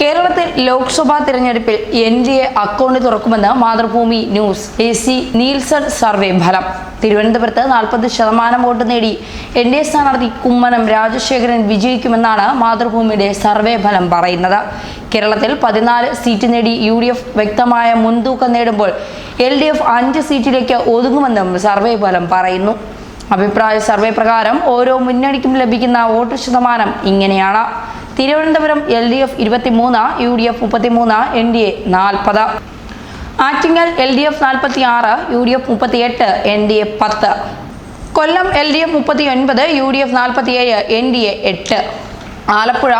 കേരളത്തിൽ ലോക്സഭാ തിരഞ്ഞെടുപ്പിൽ N D A account തുറക്കുമെന്ന് Mathrubhumi news. A C Nielsen survey ഫലം. തിരുവനന്തപുരത്ത് നാൽപ്പത് ശതമാനം വോട്ട് നേടി എൻ ഡി എ സ്ഥാനാർത്ഥി കുമ്മനം രാജശേഖരൻ വിജയിക്കുമെന്നാണ് മാതൃഭൂമിയുടെ സർവേ ഫലം പറയുന്നത്. കേരളത്തിൽ പതിനാല് സീറ്റ് നേടി യു ഡി എഫ് വ്യക്തമായ മുൻതൂക്കം നേടുമ്പോൾ എൽ ഡി എഫ് അഞ്ച് സീറ്റിലേക്ക് ഒതുങ്ങുമെന്നും സർവേ ഫലം പറയുന്നു. അഭിപ്രായ സർവേ പ്രകാരം ഓരോ മുന്നണിക്കും ലഭിക്കുന്ന വോട്ട് ശതമാനം ഇങ്ങനെയാണ്. തിരുവനന്തപുരം എൽ ഡി എഫ് ഇരുപത്തിമൂന്ന് യു ഡി എഫ് മുപ്പത്തിമൂന്ന് എൻ ഡി എ നാൽപ്പത്. ആറ്റിങ്ങൽ എൽ ഡി എഫ് നാൽപ്പത്തി ആറ് യു ഡി എഫ് മുപ്പത്തിയെട്ട് എൻ ഡി എ പത്ത്. കൊല്ലം എൽ ഡി എഫ് മുപ്പത്തി ഒൻപത് യു ഡി എഫ് നാൽപ്പത്തിയേഴ് എൻ ഡി എ എട്ട്. ആലപ്പുഴ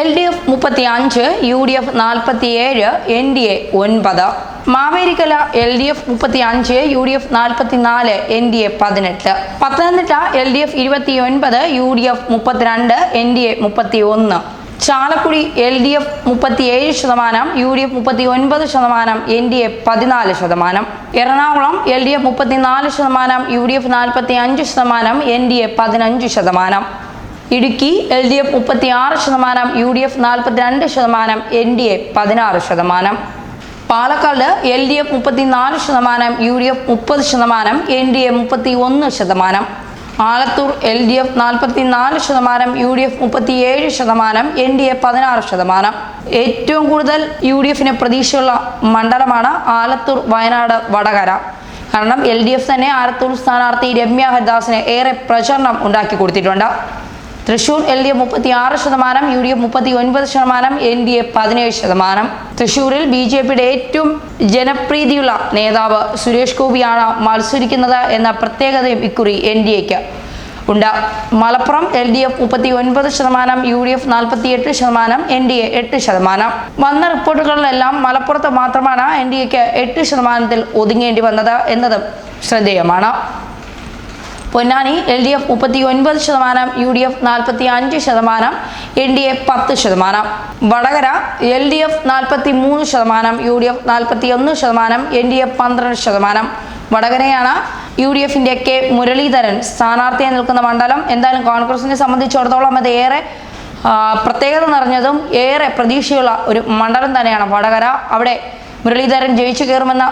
എൽ ഡി എഫ് മുപ്പത്തി അഞ്ച് യു ഡി എഫ് നാൽപ്പത്തിയേഴ് എൻ ഡി എ ഒൻപത്. മാവേലിക്കല എൽ ഡി എഫ് മുപ്പത്തി അഞ്ച് യു ഡി എഫ് നാൽപ്പത്തിനാല് എൻ ഡി എ പതിനെട്ട്. പത്തനംതിട്ട എൽ ഡി എഫ് ഇരുപത്തി ഒൻപത് യു ഡി എഫ് മുപ്പത്തിരണ്ട് എൻ ഡി എ മുപ്പത്തി ഒന്ന് ചാലക്കുടി എൽ ഡി എഫ് മുപ്പത്തിയേഴ് ശതമാനം യു ഡി എഫ് മുപ്പത്തി ഒൻപത് ശതമാനം എൻ ഡി എ പതിനാല് ശതമാനം. എറണാകുളം എൽ ഡി എഫ് മുപ്പത്തിനാല് ശതമാനം യു ഡി എഫ് നാൽപ്പത്തി അഞ്ച് ശതമാനം എൻ ഡി എ പതിനഞ്ച് ശതമാനം. ഇടുക്കി എൽ ഡി എഫ് മുപ്പത്തി ആറ് ശതമാനം യു ഡി എഫ് നാൽപ്പത്തിരണ്ട് ശതമാനം എൻ ഡി എ പതിനാറ് ശതമാനം. പാലക്കാട് എൽ ഡി എഫ് മുപ്പത്തിനാല് ശതമാനം യു ഡി എഫ് മുപ്പത് ശതമാനം എൻ ഡി എ മുപ്പത്തി ഒന്ന് ശതമാനം. ആലത്തൂർ എൽ ഡി എഫ് നാൽപ്പത്തി നാല് ശതമാനം യു ഡി എഫ് മുപ്പത്തിയേഴ് ശതമാനം എൻ ഡി എ പതിനാറ് ശതമാനം. ഏറ്റവും കൂടുതൽ യു ഡി എഫിന് പ്രതീക്ഷയുള്ള മണ്ഡലമാണ് ആലത്തൂർ വയനാട് വടകര. കാരണം എൽ ഡി എഫ് തന്നെ ആലത്തൂർ സ്ഥാനാർത്ഥി രമ്യ ഹരിദാസിന് ഏറെ പ്രചരണം ഉണ്ടാക്കി കൊടുത്തിട്ടുണ്ട്. തൃശൂർ എൽ ഡി എഫ് മുപ്പത്തി ആറ് ശതമാനം യു ഡി എഫ് മുപ്പത്തി ഒൻപത് ശതമാനം എൻ ഡി എ പതിനേഴ് ശതമാനം. തൃശൂരിൽ ബി ജെ പിയുടെ ഏറ്റവും ജനപ്രീതിയുള്ള നേതാവ് സുരേഷ് ഗോപിയാണ് മത്സരിക്കുന്നത് എന്ന പ്രത്യേകതയും ഇക്കുറി എൻ ഡി എക്ക്. ഉണ്ട്. മലപ്പുറം എൽ ഡി എഫ് മുപ്പത്തി ഒൻപത് ശതമാനം യു ഡി എഫ് നാൽപ്പത്തി എട്ട് ശതമാനം എൻ ഡി എ എട്ട് ശതമാനം. വന്ന റിപ്പോർട്ടുകളിലെല്ലാം മലപ്പുറത്ത് മാത്രമാണ് എൻ ഡി എക്ക് എട്ട് ശതമാനത്തിൽ ഒതുങ്ങേണ്ടി വന്നത് എന്നതും ശ്രദ്ധേയമാണ്. പൊന്നാനി എൽ ഡി എഫ് മുപ്പത്തി ഒൻപത് ശതമാനം യു ഡി എഫ് നാൽപ്പത്തി അഞ്ച് ശതമാനം എൻ ഡി എ പത്ത് ശതമാനം. വടകര എൽ ഡി എഫ് നാൽപ്പത്തി മൂന്ന് ശതമാനം യു ഡി എഫ് നാൽപ്പത്തി ഒന്ന് ശതമാനം എൻ ഡി എ പന്ത്രണ്ട് ശതമാനം. വടകരയാണ് യു ഡി എഫിന്റെ കെ മുരളീധരൻ സ്ഥാനാർത്ഥിയായി നിൽക്കുന്ന മണ്ഡലം. എന്തായാലും കോൺഗ്രസിനെ സംബന്ധിച്ചിടത്തോളം അത് ഏറെ പ്രത്യേകത നിറഞ്ഞതും ഏറെ പ്രതീക്ഷയുള്ള ഒരു മണ്ഡലം തന്നെയാണ് വടകര. അവിടെ മുരളീധരൻ ജയിച്ചു കയറുമെന്ന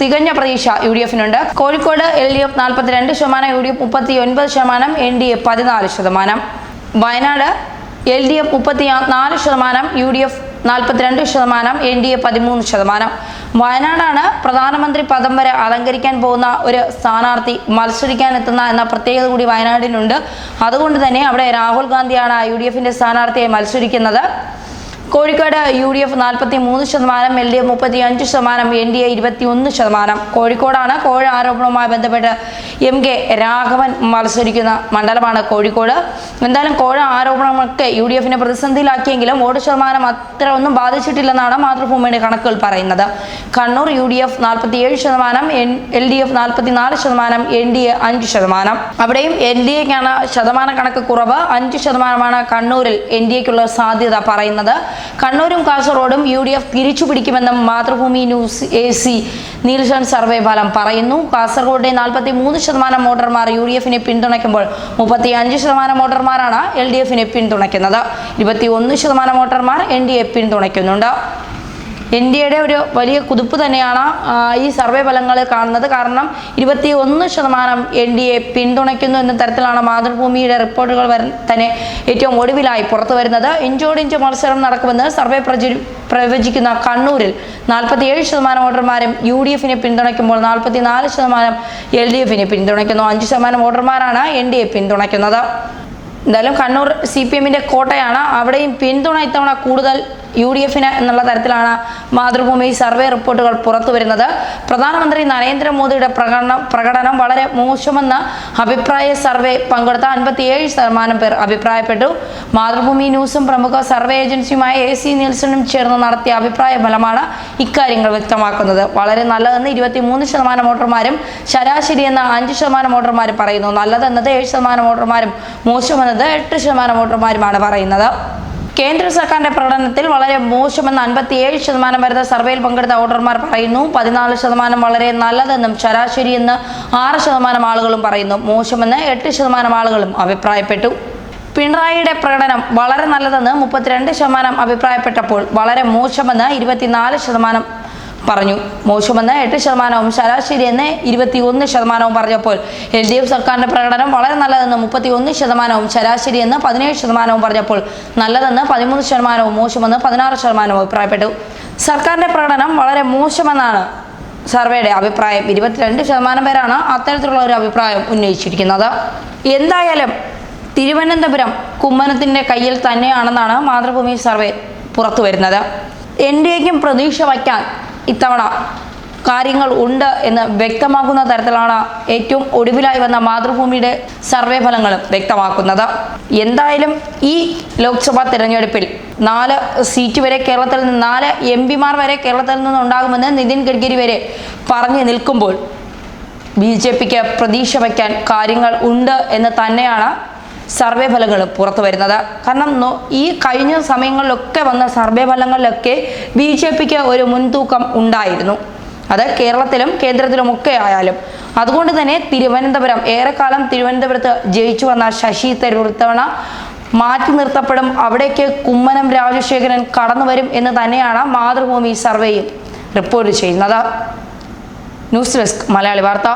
തികഞ്ഞ പ്രതീക്ഷ യു ഡി എഫിനുണ്ട് കോഴിക്കോട് എൽ ഡി എഫ് നാൽപ്പത്തിരണ്ട് ശതമാനം യു ഡി എഫ് മുപ്പത്തി ഒൻപത് ശതമാനം എൻ ഡി എ പതിനാല് ശതമാനം. വയനാട് എൽ ഡി എഫ് മുപ്പത്തി നാല് ശതമാനം യു ഡി എഫ് നാൽപ്പത്തിരണ്ട് ശതമാനം എൻ ഡി എ പതിമൂന്ന് ശതമാനം. വയനാടാണ് പ്രധാനമന്ത്രി പദം വരെ അലങ്കരിക്കാൻ പോകുന്ന ഒരു സ്ഥാനാർത്ഥി മത്സരിക്കാൻ എത്തുന്ന എന്ന പ്രത്യേകത കൂടി വയനാടിനുണ്ട്. അതുകൊണ്ട് തന്നെ അവിടെ രാഹുൽ ഗാന്ധിയാണ് യു ഡി എഫിന്റെ സ്ഥാനാർത്ഥിയായി മത്സരിക്കുന്നത്. കോഴിക്കോട് യു ഡി എഫ് നാൽപ്പത്തി മൂന്ന് ശതമാനം എൽ ഡി എഫ് മുപ്പത്തി അഞ്ച് ശതമാനം എൻ ഡി എ ഇരുപത്തി ഒന്ന് ശതമാനം. കോഴിക്കോടാണ് കോഴ ആരോപണവുമായി ബന്ധപ്പെട്ട് എം കെ രാഘവൻ മത്സരിക്കുന്ന മണ്ഡലമാണ് കോഴിക്കോട്. എന്തായാലും കോഴ ആരോപണമൊക്കെ യു ഡി എഫിനെ പ്രതിസന്ധിയിലാക്കിയെങ്കിലും വോട്ട് ശതമാനം അത്ര ഒന്നും ബാധിച്ചിട്ടില്ലെന്നാണ് മാതൃഭൂമിയുടെ കണക്കുകൾ പറയുന്നത്. കണ്ണൂർ യു ഡി എഫ് നാൽപ്പത്തിയേഴ് ശതമാനം എൻ എൽ ഡി എഫ് നാൽപ്പത്തിനാല് ശതമാനം എൻ ഡി എ അഞ്ച് ശതമാനം. അവിടെയും എൻ ഡി എക്കാണ് ശതമാന കണക്ക് കുറവ്. അഞ്ച് ശതമാനമാണ് കണ്ണൂരിൽ എൻ ഡി എക്കുള്ള സാധ്യത പറയുന്നത്. കണ്ണൂരും കാസർഗോഡും യു ഡി എഫ് തിരിച്ചു പിടിക്കുമെന്നും Mathrubhumi news A C Nielsen survey ഫലം പറയുന്നു. കാസർഗോഡിലെ നാൽപ്പത്തി മൂന്ന് ശതമാനം വോട്ടർമാർ യു ഡി എഫിനെ പിന്തുണയ്ക്കുമ്പോൾ മുപ്പത്തി അഞ്ച് ശതമാനം വോട്ടർമാരാണ് എൽ ഡി എഫിനെ പിന്തുണയ്ക്കുന്നത്. ഇരുപത്തി ഒന്ന് ശതമാനം വോട്ടർമാർ എൻ ഡി എ പിന്തുണയ്ക്കുന്നുണ്ട്. എയുടെ ഒരു വലിയ കുതിപ്പ് തന്നെയാണ് ഈ സർവേ ഫലങ്ങൾ കാണുന്നത്. കാരണം ഇരുപത്തി ഒന്ന് ശതമാനം എൻ ഡി എ പിന്തുണയ്ക്കുന്നു എന്ന തരത്തിലാണ് മാതൃഭൂമിയുടെ റിപ്പോർട്ടുകൾ തന്നെ ഏറ്റവും ഒടുവിലായി പുറത്തു വരുന്നത്. ഇഞ്ചോടിഞ്ച് മത്സരം നടക്കുമെന്ന് സർവേ പ്രചരി പ്രവചിക്കുന്ന കണ്ണൂരിൽ നാൽപ്പത്തിയേഴ് ശതമാനം വോട്ടർമാരും യു ഡി എഫിനെ പിന്തുണയ്ക്കുമ്പോൾ നാൽപ്പത്തിനാല് ശതമാനം എൽ ഡി എഫിനെ പിന്തുണയ്ക്കുന്നു. അഞ്ച് ശതമാനം വോട്ടർമാരാണ് എൻ ഡി എ പിന്തുണയ്ക്കുന്നത്. എന്തായാലും കണ്ണൂർ സി പി എമ്മിന്റെ കോട്ടയാണ്. അവിടെയും പിന്തുണ ഇത്തവണ കൂടുതൽ യു ഡി എഫിന് എന്നുള്ള തരത്തിലാണ് മാതൃഭൂമി സർവേ റിപ്പോർട്ടുകൾ പുറത്തു വരുന്നത് പ്രധാനമന്ത്രി നരേന്ദ്രമോദിയുടെ പ്രകടനം പ്രകടനം വളരെ മോശമെന്ന് അഭിപ്രായ സർവേ പങ്കെടുത്ത അൻപത്തിയേഴ് ശതമാനം പേർ അഭിപ്രായപ്പെട്ടു. മാതൃഭൂമി ന്യൂസും പ്രമുഖ സർവേ ഏജൻസിയുമായ എ സി നിൽസണും ചേർന്ന് നടത്തിയ അഭിപ്രായ ഫലമാണ് ഇക്കാര്യങ്ങൾ വ്യക്തമാക്കുന്നത്. വളരെ നല്ലതെന്ന് ഇരുപത്തി മൂന്ന് ശതമാനം വോട്ടർമാരും ശരാശരി എന്ന അഞ്ച് ശതമാനം വോട്ടർമാരും പറയുന്നു. നല്ലതെന്നത് ഏഴ് ശതമാനം വോട്ടർമാരും മോശമെന്നത് എട്ട് ശതമാനം വോട്ടർമാരുമാണ് പറയുന്നത്. കേന്ദ്ര സർക്കാരിന്റെ പ്രകടനത്തിൽ വളരെ മോശമെന്ന് അൻപത്തിയേഴ് ശതമാനം വരുന്ന സർവേയിൽ പങ്കെടുത്ത വോട്ടർമാർ പറയുന്നു. പതിനാല് ശതമാനം വളരെ നല്ലതെന്നും ശരാശരി എന്ന് ആറ് ശതമാനം ആളുകളും പറയുന്നു. മോശമെന്ന് എട്ട് ശതമാനം ആളുകളും അഭിപ്രായപ്പെട്ടു. പിണറായിയുടെ പ്രകടനം വളരെ നല്ലതെന്ന് മുപ്പത്തിരണ്ട് ശതമാനം അഭിപ്രായപ്പെട്ടപ്പോൾ വളരെ മോശമെന്ന് ഇരുപത്തിനാല് ശതമാനം പറഞ്ഞു. മോശമെന്ന് എട്ട് ശതമാനവും ശരാശരി എന്ന് ഇരുപത്തി ഒന്ന് ശതമാനവും പറഞ്ഞപ്പോൾ എൽ ഡി എഫ് സർക്കാരിന്റെ പ്രകടനം വളരെ നല്ലതെന്ന് മുപ്പത്തി ഒന്ന് ശതമാനവും ശരാശരി എന്ന് പതിനേഴ് ശതമാനവും പറഞ്ഞപ്പോൾ നല്ലതെന്ന് പതിമൂന്ന് ശതമാനവും മോശമെന്ന് പതിനാറ് ശതമാനവും അഭിപ്രായപ്പെട്ടു. സർക്കാരിന്റെ പ്രകടനം വളരെ മോശമെന്നാണ് സർവേയുടെ അഭിപ്രായം. ഇരുപത്തിരണ്ട് ശതമാനം പേരാണ് അത്തരത്തിലുള്ള ഒരു അഭിപ്രായം ഉന്നയിച്ചിരിക്കുന്നത്. എന്തായാലും തിരുവനന്തപുരം കുമ്മനത്തിന്റെ കയ്യിൽ തന്നെയാണെന്നാണ് മാതൃഭൂമി സർവേ പുറത്തു വരുന്നത് എൻ ഡി എക്കും പ്രതീക്ഷ വയ്ക്കാൻ ഇത്തവണ കാര്യങ്ങൾ ഉണ്ട് എന്ന് വ്യക്തമാക്കുന്ന തരത്തിലാണ് ഏറ്റവും ഒടുവിലായി വന്ന മാതൃഭൂമിയുടെ സർവേ ഫലങ്ങൾ വ്യക്തമാക്കുന്നത്. എന്തായാലും ഈ ലോക്സഭാ തെരഞ്ഞെടുപ്പിൽ നാല് സീറ്റ് വരെ കേരളത്തിൽ നിന്ന് നാല് എം പിമാർ വരെ കേരളത്തിൽ നിന്ന് ഉണ്ടാകുമെന്ന് നിതിൻ ഗഡ്കരി വരെ പറഞ്ഞു നിൽക്കുമ്പോൾ ബി ജെ പിക്ക് പ്രതീക്ഷ വയ്ക്കാൻ കാര്യങ്ങൾ ഉണ്ട് എന്ന് തന്നെയാണ് സർവേ ഫലങ്ങൾ പുറത്തു വരുന്നത്. കാരണം ഈ കഴിഞ്ഞ സമയങ്ങളിലൊക്കെ വന്ന സർവേ ഫലങ്ങളിലൊക്കെ ബി ജെ പിക്ക് ഒരു മുൻതൂക്കം ഉണ്ടായിരുന്നു. അത് കേരളത്തിലും കേന്ദ്രത്തിലുമൊക്കെ ആയാലും. അതുകൊണ്ട് തന്നെ തിരുവനന്തപുരം ഏറെക്കാലം തിരുവനന്തപുരത്ത് ജയിച്ചു വന്ന ശശി തരൂർ ഇത്തവണ മാറ്റി നിർത്തപ്പെടും. അവിടേക്ക് കുമ്മനം രാജശേഖരൻ കടന്നു വരും എന്ന് തന്നെയാണ് മാതൃഭൂമി സർവേയും റിപ്പോർട്ട് ചെയ്യുന്നത്. ന്യൂസ് ഡെസ്ക് മലയാളി വാർത്ത.